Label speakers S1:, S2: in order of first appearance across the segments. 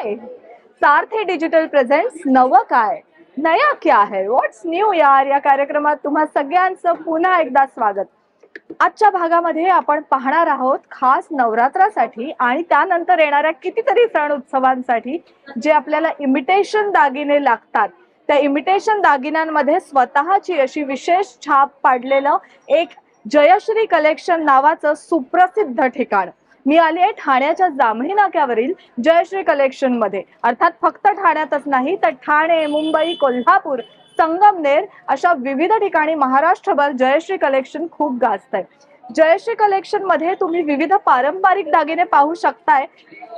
S1: हाय सारथी digital presents नवं काय? नया क्या है? व्हॉट्स न्यू यार? या कार्यक्रमात तुम्हा सगळ्यांचं पुन्हा एकदा स्वागत. आजच्या भागामध्ये आपण पाहणार आहोत खास नवरात्रासाठी आणि त्यानंतर येणाऱ्या कितीतरी सण उत्सवांसाठी जे आपल्याला इमिटेशन दागिने लागतात. त्या इमिटेशन दागिन्यांमध्ये स्वतःची अशी विशेष छाप पाडलेलं एक जयश्री कलेक्शन नावाचं सुप्रसिद्ध ठिकाण. मी आली आहे ठाण्याच्या जांभळी नाक्यावरील जयश्री कलेक्शनमध्ये. अर्थात फक्त ठाण्यातच नाही तर ठाणे मुंबई कोल्हापूर संगमनेर अशा विविध ठिकाणी महाराष्ट्रभर जयश्री कलेक्शन खूप गाजत आहे. जयश्री कलेक्शनमध्ये तुम्ही विविध पारंपरिक दागिने पाहू शकताय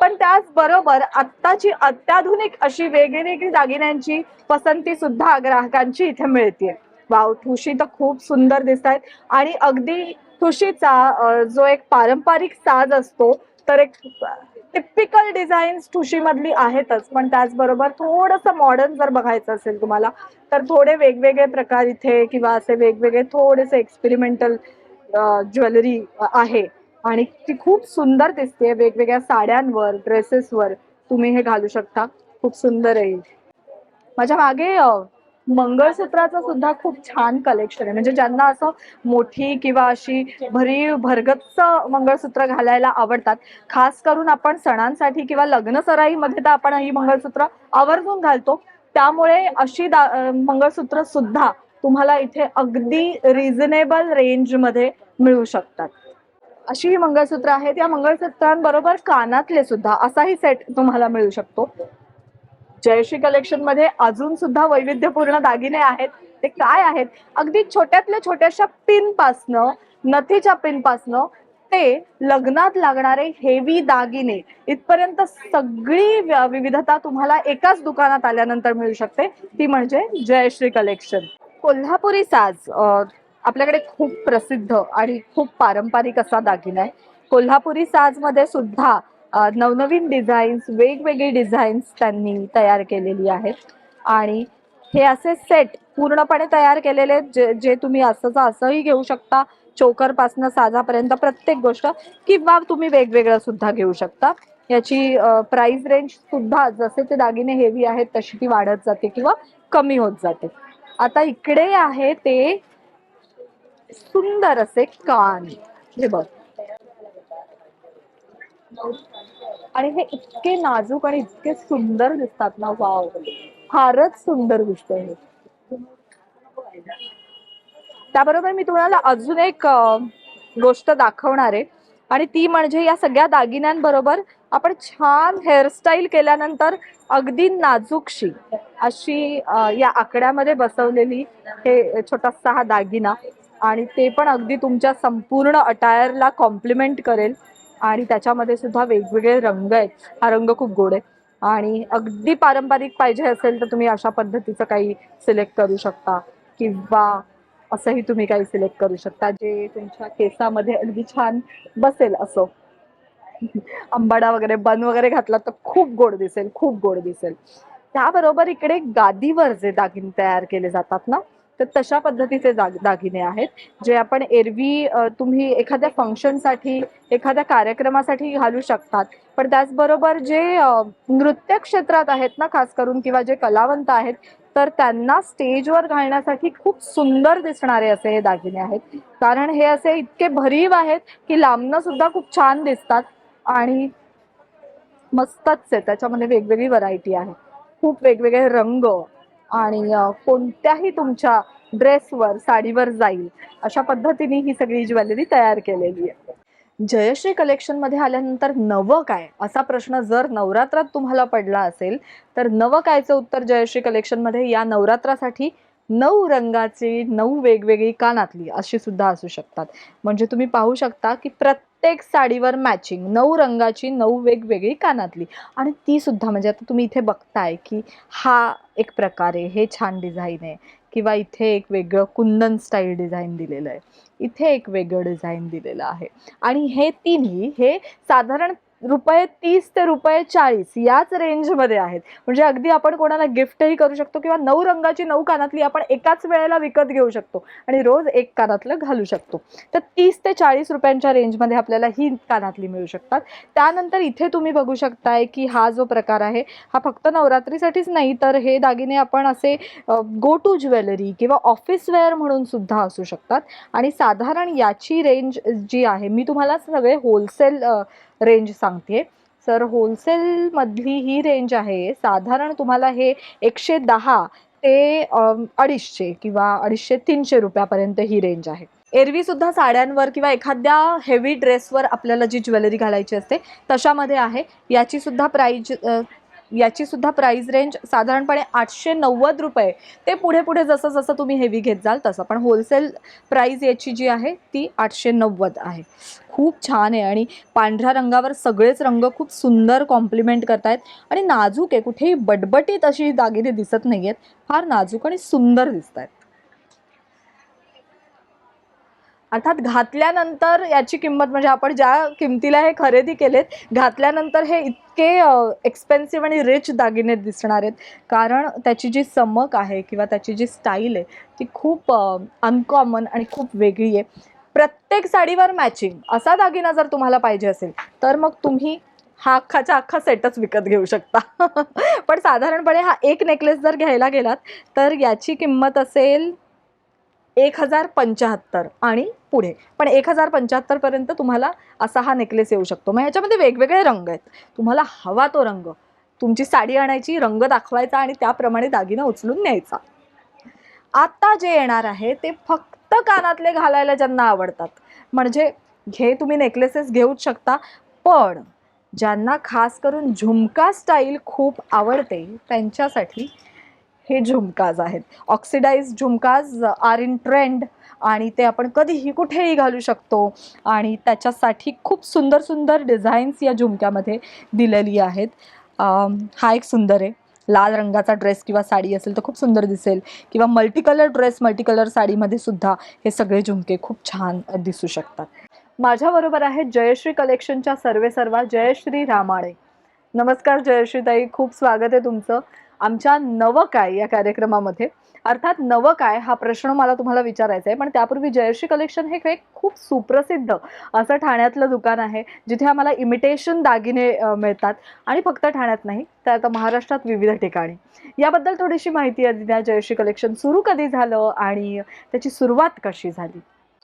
S1: पण त्याचबरोबर आत्ताची अत्याधुनिक अशी वेगवेगळी दागिन्यांची पसंती सुद्धा ग्राहकांची इथे मिळते वाव ठुशी तर खूप सुंदर दिसत आहेत आणि अगदी ठुशीचा जो एक पारंपरिक साज असतो तर एक टिपिकल डिझाईन्स ठुशीमधली आहेतच. पण त्याचबरोबर थोडंसं मॉडर्न जर बघायचं असेल तुम्हाला तर थोडे वेगवेगळे प्रकार इथे किंवा असे वेगवेगळे थोडेसे एक्सपेरिमेंटल ज्वेलरी आहे. आणि ती खूप सुंदर दिसते. वेगवेगळ्या साड्यांवर ड्रेसेसवर तुम्ही हे घालू शकता. खूप सुंदर आहे माझ्या मागे मंगळसूत्राचं सुद्धा खूप छान कलेक्शन आहे. म्हणजे ज्यांना असं मोठी किंवा अशी भरी भरगच्च मंगळसूत्र घालायला आवडतात खास करून आपण सणांसाठी किंवा लग्न सराईमध्ये तर आपण ही मंगळसूत्र आवर्जून घालतो. त्यामुळे अशी दा मंगळसूत्र सुद्धा तुम्हाला इथे अगदी रिझनेबल रेंजमध्ये मिळू शकतात. अशी ही मंगळसूत्र आहेत. या मंगळसूत्रांबरोबर कानातले सुद्धा असाही सेट तुम्हाला मिळू शकतो. जयश्री कलेक्शनमध्ये अजून सुद्धा वैविध्यपूर्ण दागिने आहेत. ते काय आहेत? अगदी छोट्यातल्या छोट्याशा पिन पासनं नथीच्या पिन पासनं ते लग्नात लागणारे हेवी दागिने. इथपर्यंत सगळी विविधता तुम्हाला एकाच दुकानात आल्यानंतर मिळू शकते. ती म्हणजे जयश्री कलेक्शन कोल्हापुरी साज आपल्याकडे खूप प्रसिद्ध आणि खूप पारंपरिक असा दागिना आहे. कोल्हापुरी साजमध्ये सुद्धा नवनवीन डिझाईन्स वेगवेगळी डिझाईन्स त्यांनी तयार केलेली आहेत. आणि हे असे सेट पूर्णपणे तयार केलेले आहेत, जे जे तुम्ही असंच असंही घेऊ शकता. चोकरपासनं साजापर्यंत प्रत्येक गोष्ट किंवा तुम्ही वेगवेगळं सुद्धा घेऊ शकता. याची प्राइस रेंज सुद्धा जसे ते दागिने हेवी आहेत तशी ती वाढत जाते किंवा कमी होत जाते. आता इकडे आहे ते सुंदर असे कान. हे बघ. आणि हे इतके नाजूक आणि इतके सुंदर दिसतात ना वाव. फारच सुंदर दिसतंय हे. त्याबरोबर मी तुम्हाला अजून एक गोष्ट दाखवणार आहे. आणि ती म्हणजे या सगळ्या दागिन्यांबरोबर आपण छान हेअरस्टाईल केल्यानंतर अगदी नाजूकशी अशी या आकड्यामध्ये बसवलेली हे छोटासा हा दागिना. आणि ते पण अगदी तुमच्या संपूर्ण अटायरला कॉम्प्लिमेंट करेल. आणि त्याच्यामध्ये सुद्धा वेगवेगळे रंग आहेत. हा रंग खूप गोड आहे. आणि अगदी पारंपरिक पाहिजे असेल तर तुम्ही अशा पद्धतीचं काही सिलेक्ट करू शकता. किंवा असंही तुम्ही काही सिलेक्ट करू शकता. जे तुमच्या केसामध्ये अगदी छान बसेल असं. आंबाडा वगैरे बन वगैरे घातला तर खूप गोड दिसेल खूप गोड दिसेल. त्याबरोबर इकडे गादीवर जे दागिने तयार केले जातात ना तर तशा पद्धतीचे दाग दागिने आहेत जे आपण एरवी तुम्ही एखाद्या फंक्शनसाठी एखाद्या कार्यक्रमासाठी घालू शकतात. पण त्याचबरोबर जे नृत्य क्षेत्रात आहेत ना खास करून किंवा जे कलावंत आहेत तर त्यांना स्टेजवर घालण्यासाठी खूप सुंदर दिसणारे असे हे दागिने आहेत. कारण हे असे इतके भरीव आहेत की लांबनं सुद्धा खूप छान दिसतात आणि मस्तच आहे. त्याच्यामध्ये वेगवेगळी व्हरायटी आहे. खूप वेगवेगळे रंग आणि कोणत्याही तुमच्या ड्रेसवर साडीवर जाईल. अशा पद्धतीने ही सगळी ज्वेलरी तयार केलेली आहे. जयश्री कलेक्शनमध्ये आल्यानंतर नवं काय? असा प्रश्न जर नवरात्रात तुम्हाला पडला असेल तर नवं कायचं उत्तर जयश्री कलेक्शनमध्ये या नवरात्रासाठी नऊ रंगाची नऊ वेगवेगळी कानातली अशी सुद्धा असू शकतात. म्हणजे तुम्ही पाहू शकता की प्रत्येक साडीवर मॅचिंग नऊ रंगाची नऊ वेगवेगळी कानातली. आणि ती सुद्धा म्हणजे आता तुम्ही इथे बघताय की हा एक प्रकारे हे छान डिझाईन आहे. किंवा इथे एक वेगळं कुंदन स्टाईल डिझाईन दिलेलं आहे. इथे एक वेगळं डिझाईन दिलेलं आहे. आणि हे तिन्ही हे साधारण रुपये तीस ते रुपये चाळीस याच रेंजमध्ये आहेत. म्हणजे अगदी आपण कोणाला गिफ्टही करू शकतो किंवा नऊ रंगाची नऊ कानातली आपण एकाच वेळेला विकत घेऊ शकतो आणि रोज एक कानातलं घालू शकतो. तर तीस ते चाळीस रुपयांच्या रेंजमध्ये आपल्याला ही कानातली मिळू शकतात. त्यानंतर इथे तुम्ही बघू शकताय की हा जो प्रकार आहे हा फक्त नवरात्रीसाठीच नाही तर हे दागिने आपण असे गो टू ज्वेलरी किंवा ऑफिस वेअर म्हणून सुद्धा असू शकतात. आणि साधारण याची रेंज जी आहे मी तुम्हाला सगळे होलसेल रेंज सांगते सर होलसेलमधली ही रेंज आहे. साधारण तुम्हाला हे एकशे दहा ते अडीचशे किंवा अडीचशे तीनशे रुपयापर्यंत ही रेंज आहे. एरवी सुद्धा साड्यांवर किंवा एखाद्या हेवी ड्रेसवर आपल्याला जी ज्वेलरी घालायची असते तशामध्ये आहे. याची सुद्धा प्राईज याची सुद्धा प्राईज रेंज साधारणपणे आठशे नव्वद रुपये. ते पुढे पुढे जसं जसं तुम्ही हेवी घेत जाल तसं पण होलसेल प्राईज याची जी आहे ती आठशे नव्वद आहे. खूप छान आहे आणि पांढऱ्या रंगावर सगळेच रंग खूप सुंदर कॉम्प्लिमेंट करतायत. आणि नाजूक आहे कुठेही बटबटीत अशी दागिने दिसत नाही आहेत फार नाजूक आणि सुंदर दिसत आहेत अर्थात घातल्यानंतर याची किंमत म्हणजे आपण ज्या किमतीला हे खरेदी केलेत घातल्यानंतर हे इतके एक्सपेन्सिव्ह आणि रिच दागिने दिसणार आहेत. कारण त्याची जी चमक आहे किंवा त्याची जी स्टाईल आहे ती खूप अनकॉमन आणि खूप वेगळी आहे. प्रत्येक साडीवर मॅचिंग असा दागिना जर तुम्हाला पाहिजे असेल तर मग तुम्ही हा अख्खाचा अख्खा सेटच विकत घेऊ शकता. पण साधारणपणे हा एक नेकलेस जर घ्यायला गेलात तर याची किंमत असेल एक हजार पंच्याहत्तर आणि पुढे. पण एक हजार पंच्याहत्तरपर्यंत तुम्हाला असा हा नेकलेस येऊ शकतो. मग ह्याच्यामध्ये वेगवेगळे रंग आहेत. तुम्हाला हवा तो रंग तुमची साडी आणायची रंग दाखवायचा आणि त्याप्रमाणे दागिना उचलून न्यायचा. आता जे येणार आहे ते फक्त कानातले घालायला ज्यांना आवडतात. म्हणजे हे तुम्ही नेकलेसेस घेऊच शकता. पण ज्यांना खास करून झुमका स्टाईल खूप आवडते त्यांच्यासाठी हे झुमकाज आहेत. Oxidised jhumkas are in trend आणि ते आपण कधीही कुठेही घालू शकतो. आणि त्याच्यासाठी खूप सुंदर सुंदर डिझाईन्स या झुमक्यामध्ये दिलेली आहेत. हा एक सुंदर आहे. लाल रंगाचा ड्रेस किंवा साडी असेल तर खूप सुंदर दिसेल. किंवा multi colour dress multi colour साडीमध्ये सुद्धा हे सगळे झुमके खूप छान दिसू शकतात. माझ्याबरोबर आहे जयश्री कलेक्शनच्या सर्वे सर्वा जयश्री रामाळे नमस्कार जयश्रीताई खूप स्वागत आहे तुमचं. आमच्या नवं काय या कार्यक्रमामध्ये? अर्थात नवं काय हा प्रश्न मला तुम्हाला विचारायचा आहे. पण त्यापूर्वी जयश्री कलेक्शन हे एक खूप सुप्रसिद्ध असं ठाण्यातलं दुकान आहे जिथे आम्हाला इमिटेशन दागिने मिळतात. आणि फक्त ठाण्यात नाही तर आता महाराष्ट्रात विविध ठिकाणी. याबद्दल थोडीशी माहिती आहे द्या. जयश्री कलेक्शन सुरू कधी झालं आणि त्याची सुरुवात कशी झाली?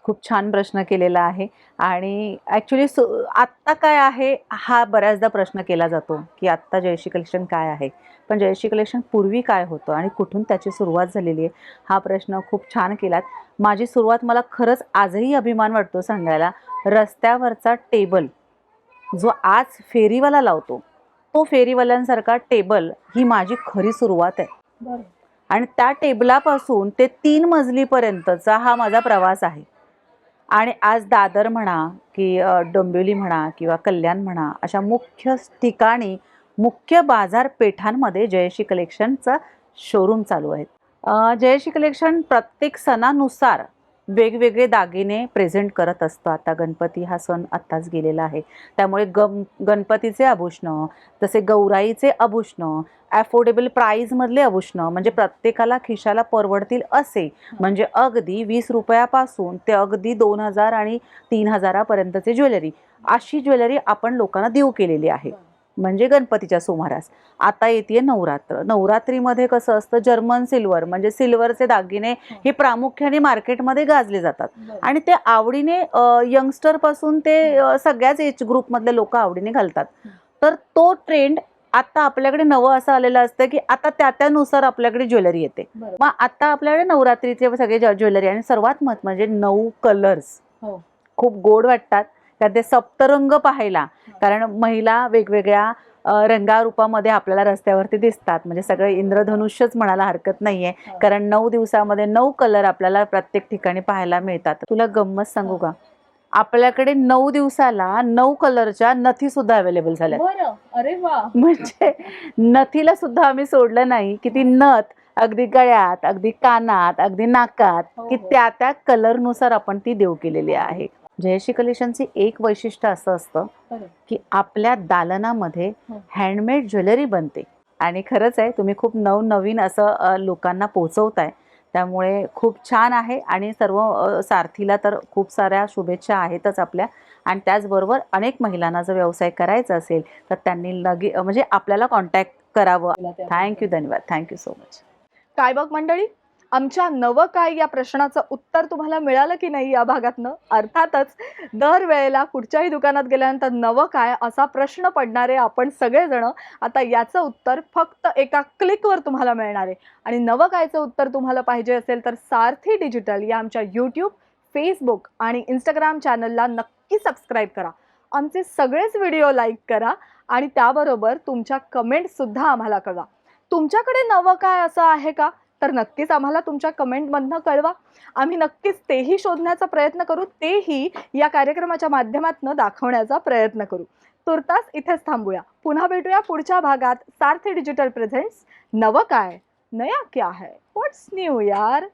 S2: खूप छान प्रश्न केलेला आहे. आणि ॲक्च्युली सु आत्ता काय आहे हा बऱ्याचदा प्रश्न केला जातो की आत्ता जयश्री कलेक्शन काय आहे? पण जयश्री कलेक्शन पूर्वी काय होतं आणि कुठून त्याची सुरुवात झालेली आहे हा प्रश्न खूप छान केलात. माझी सुरुवात मला खरंच आजही अभिमान वाटतो सांगायला. रस्त्यावरचा टेबल जो आज फेरीवाला लावतो तो फेरीवाल्यांसारखा टेबल ही माझी खरी सुरुवात आहे. आणि त्या टेबलापासून ते तीन मजलीपर्यंतचा हा माझा प्रवास आहे. आणि आज दादर म्हणा की डोंबिवली म्हणा किंवा कल्याण म्हणा अशा मुख्य ठिकाणी मुख्य बाजारपेठांमध्ये जयश्री कलेक्शनचा शोरूम चालू आहेत. जयश्री कलेक्शन प्रत्येक सणानुसार वेगवेगळे दागिने प्रेझेंट करत असतं. आता गणपती हा सण आत्ताच गेलेला आहे. त्यामुळे गम गणपतीचे आभूषणं जसे गौराईचे आभूषणं ॲफोर्डेबल प्राईजमधले आभूषणं म्हणजे प्रत्येकाला खिशाला परवडतील असे. म्हणजे अगदी वीस रुपयापासून ते अगदी दोन हजार आणि तीन हजारापर्यंतचे ज्वेलरी अशी ज्वेलरी आपण लोकांना देऊ केलेली आहे. म्हणजे गणपतीच्या सुमारास. आता येते नवरात्र. नवरात्रीमध्ये कसं असतं जर्मन सिल्वर म्हणजे सिल्वरचे दागिने हे. प्रामुख्याने मार्केटमध्ये गाजले जातात. आणि ते आवडीने यंगस्टरपासून ते सगळ्याच एज ग्रुपमधले लोक आवडीने घालतात. तर तो ट्रेंड आता आपल्याकडे नवं असं आलेलं असतं की आता त्या त्यानुसार आपल्याकडे ज्वेलरी येते. मग आता आपल्याकडे नवरात्रीचे सगळे ज्वेलरी आणि सर्वात महत्त्व म्हणजे नऊ कलर्स.
S1: हो.
S2: खूप गोड वाटतात. त्यात ते सप्तरंग पाहायला कारण महिला वेगवेगळ्या रंगारूपामध्ये आपल्याला रस्त्यावरती दिसतात. म्हणजे सगळं इंद्रधनुष्यच म्हणायला हरकत नाहीये.
S1: हो.
S2: कारण नऊ दिवसामध्ये नऊ कलर आपल्याला प्रत्येक ठिकाणी पाहायला मिळतात. तुला गंमत सांगू का? आपल्याकडे नऊ दिवसाला नऊ कलरच्या नथी सुद्धा अवेलेबल झाल्या
S1: अरे वा.
S2: म्हणजे नथीला सुद्धा आम्ही सोडलं नाही की ती नथ अगदी गळ्यात अगदी कानात अगदी नाकात
S1: हो,
S2: की
S1: हो.
S2: त्या त्या कलरनुसार आपण ती देऊ केलेली आहे. जयश्री कलेक्शनचे एक वैशिष्ट्य असं असतं. की आपल्या दालनामध्ये
S1: हं.
S2: हँडमेड ज्वेलरी बनते. आणि खरंच आहे तुम्ही खूप नवनवीन असं लोकांना पोचवताय त्यामुळे खूप छान आहे आणि सर्व सारथीला तर खूप साऱ्या शुभेच्छा आहेतच आपल्या. आणि त्याचबरोबर अनेक महिलांना जर व्यवसाय करायचा असेल तर त्यांनी लगे म्हणजे आपल्याला कॉन्टॅक्ट करावं. थँक्यू धन्यवाद. थँक्यू सो मच
S1: काय बघ मंडळी? आमच्या नवं काय या प्रश्नाचं उत्तर तुम्हाला मिळालं की नाही या भागातनं? अर्थातच दरवेळेला कुठच्याही दुकानात गेल्यानंतर नवं काय असा प्रश्न पडणारे आपण सगळेजण आता याचं उत्तर फक्त एका क्लिकवर तुम्हाला मिळणार. आहे आणि नवं कायचं उत्तर तुम्हाला पाहिजे असेल तर सारथी डिजिटल या आमच्या यूट्यूब फेसबुक आणि इंस्टाग्राम चॅनलला नक्की सबस्क्राईब करा. आमचे सगळेच व्हिडिओ लाईक करा आणि त्याबरोबर तुमच्या कमेंटसुद्धा आम्हाला कळवा. तुमच्याकडे नवं काय असं आहे का? तर नक्कीच आम्हाला तुमच्या कमेंटमधनं कळवा. आम्ही नक्कीच तेही शोधण्याचा प्रयत्न करू तेही या कार्यक्रमाच्या माध्यमातून दाखवण्याचा प्रयत्न करू. तुर्तास इथेच थांबूया. पुन्हा भेटूया पुढच्या भागात. Sarathi digital presents. नवं काय? नया क्या है? व्हॉट्स न्यू यार?